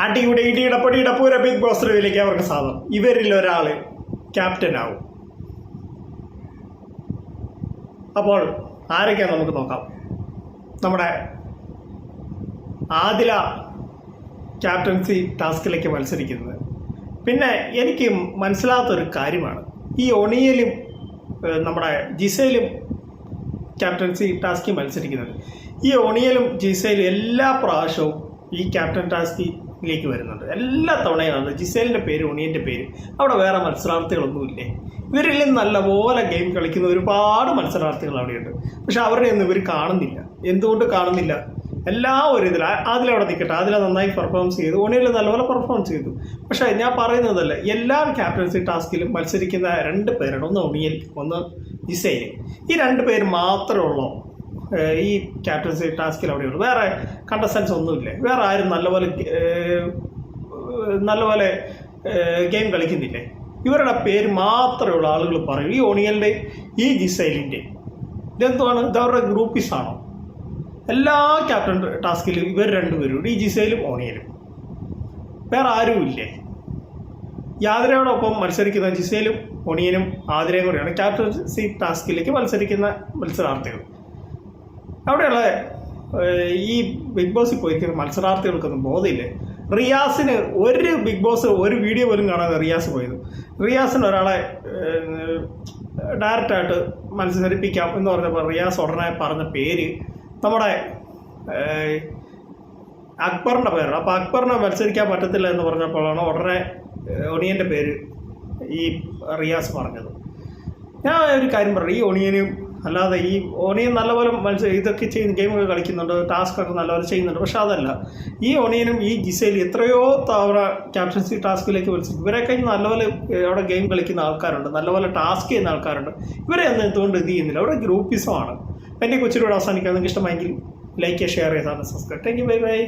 അടിയുടെ ഇടിയുടെ പൊടിയുടെ പൂര ബിഗ് ബോസ് റിവിലേക്ക് അവർക്ക് സാധനം ഇവരിൽ ഒരാൾ ക്യാപ്റ്റൻ ആവും. അപ്പോൾ ആരൊക്കെയാണ് നമുക്ക് നോക്കാം. നമ്മുടെ ആദില ക്യാപ്റ്റൻസി ടാസ്കിലേക്ക് മത്സരിക്കുന്നത്. പിന്നെ എനിക്ക് മനസ്സിലാത്തൊരു കാര്യമാണ്. ഈ ഒണിയലും നമ്മുടെ ജിസയിലും ക്യാപ്റ്റൻസി ടാസ്കിൽ മത്സരിക്കുന്നത്. ഈ ഒണിയലും ജിസയിലും എല്ലാ പ്രാവശ്യവും ഈ ക്യാപ്റ്റൻ ടാസ്കിലേക്ക് വരുന്നുണ്ട്. എല്ലാ തവണയും അത് ജിസേലിന്റെ പേര് ഉണിയന്റെ പേര്. അവിടെ വേറെ മത്സരാർത്ഥികളൊന്നുമില്ലേ? ഇവരിൽ നല്ലപോലെ ഗെയിം കളിക്കുന്ന ഒരുപാട് മത്സരാർത്ഥികൾ അവിടെയുണ്ട്. പക്ഷെ അവരുടെ ഒന്നും ഇവർ കാണുന്നില്ല. എന്തുകൊണ്ട് കാണുന്നില്ല? എല്ലാ ഒരു ഇതിൽ അതിലവിടെ നിൽക്കട്ടെ അതിലെ നന്നായി പെർഫോമൻസ് ചെയ്തു. ഓണിയിൽ നല്ലപോലെ പെർഫോമൻസ് ചെയ്തു. പക്ഷേ ഞാൻ പറയുന്നതല്ല എല്ലാ ക്യാപ്റ്റൻസി ടാസ്കിലും മത്സരിക്കുന്ന രണ്ട് പേരാണ്. ഒന്ന് ഒണിയൽ ഒന്ന് ഇസൈൽ ഈ രണ്ട് പേര് മാത്രമേ ഉള്ളൂ? ഈ ക്യാപ്റ്റൻസി ടാസ്കിൽ അവിടെയുള്ളൂ വേറെ കണ്ടസ്റ്റൻസ് ഒന്നുമില്ല? വേറെ ആരും നല്ലപോലെ നല്ലപോലെ ഗെയിം കളിക്കുന്നില്ലേ? ഇവരുടെ പേര് മാത്രമേ ഉള്ള ആളുകൾ പറയും. ഈ ഓണിയലിന്റെ ഈ ജിസൈലിന്റെ ഇതെന്തുവാണ്? ഇത് അവരുടെ ഗ്രൂപ്പീസ് ആണോ? എല്ലാ ക്യാപ്റ്റൻ ടാസ്കിലും ഇവർ രണ്ടുപേരും ഈ ജിസയിലും ഓണിയലും. വേറെ ആരും ഇല്ലേ യാതിരയോടൊപ്പം മത്സരിക്കുന്ന ജിസയിലും ഒണിയനും ആതിരയും കൂടെയാണ്. ക്യാപ്റ്റൻസി ടാസ്കിലേക്ക് മത്സരിക്കുന്ന മത്സരാർത്ഥികൾ. അവിടെയുള്ള ഈ ബിഗ് ബോസിൽ പോയിരിക്കുന്ന മത്സരാർത്ഥികൾക്കൊന്നും ബോധമില്ലേ? റിയാസിന് ഒരു ബിഗ് ബോസ് ഒരു വീഡിയോ പോലും കാണാതെ റിയാസ് പോയത്. റിയാസിന് ഒരാളെ ഡയറക്റ്റായിട്ട് മത്സരിപ്പിക്കാം എന്ന് പറഞ്ഞപ്പോൾ റിയാസ് ഉടനെ പറഞ്ഞ പേര് നമ്മുടെ അക്ബറിന്റെ പേരാണ്. അപ്പോൾ അക്ബറിനെ മത്സരിക്കാൻ പറ്റത്തില്ല എന്ന് പറഞ്ഞപ്പോഴാണ് ഉടനെ ഒണിയന്റെ പേര് ഈ റിയാസ് പറഞ്ഞത്. ഞാൻ ഒരു കാര്യം പറഞ്ഞു ഈ ഒണിയനും അല്ലാതെ ഈ ഒണിയൻ നല്ലപോലെ മത്സരം ഇതൊക്കെ ചെയ്യുന്ന ഗെയിമൊക്കെ കളിക്കുന്നുണ്ട് ടാസ്ക് ഒക്കെ നല്ലപോലെ ചെയ്യുന്നുണ്ട്. പക്ഷെ അതല്ല ഈ ഒണിയനും ഈ ജിസയിൽ എത്രയോ തവണ ക്യാപ്റ്റൻസി ടാസ്കിലേക്ക് മത്സരിക്കും ഇവരൊക്കെ നല്ലപോലെ ഏഹ്, അവിടെ ഗെയിം കളിക്കുന്ന ആൾക്കാരുണ്ട്. നല്ലപോലെ ടാസ്ക് ചെയ്യുന്ന ആൾക്കാരുണ്ട്. ഇവരെ ഒന്നും എന്തുകൊണ്ട് ഇത് ചെയ്യുന്നില്ല. അവിടെ ഗ്രൂപ്പിസമാണ് എന്റെ കൊച്ചിലൂടെ അവസാനിക്കാൻ നിങ്ങൾക്ക് ഇഷ്ടമായെങ്കിൽ ലൈക്ക് ഷെയർ ചെയ്താണ് subscribe thank you bye bye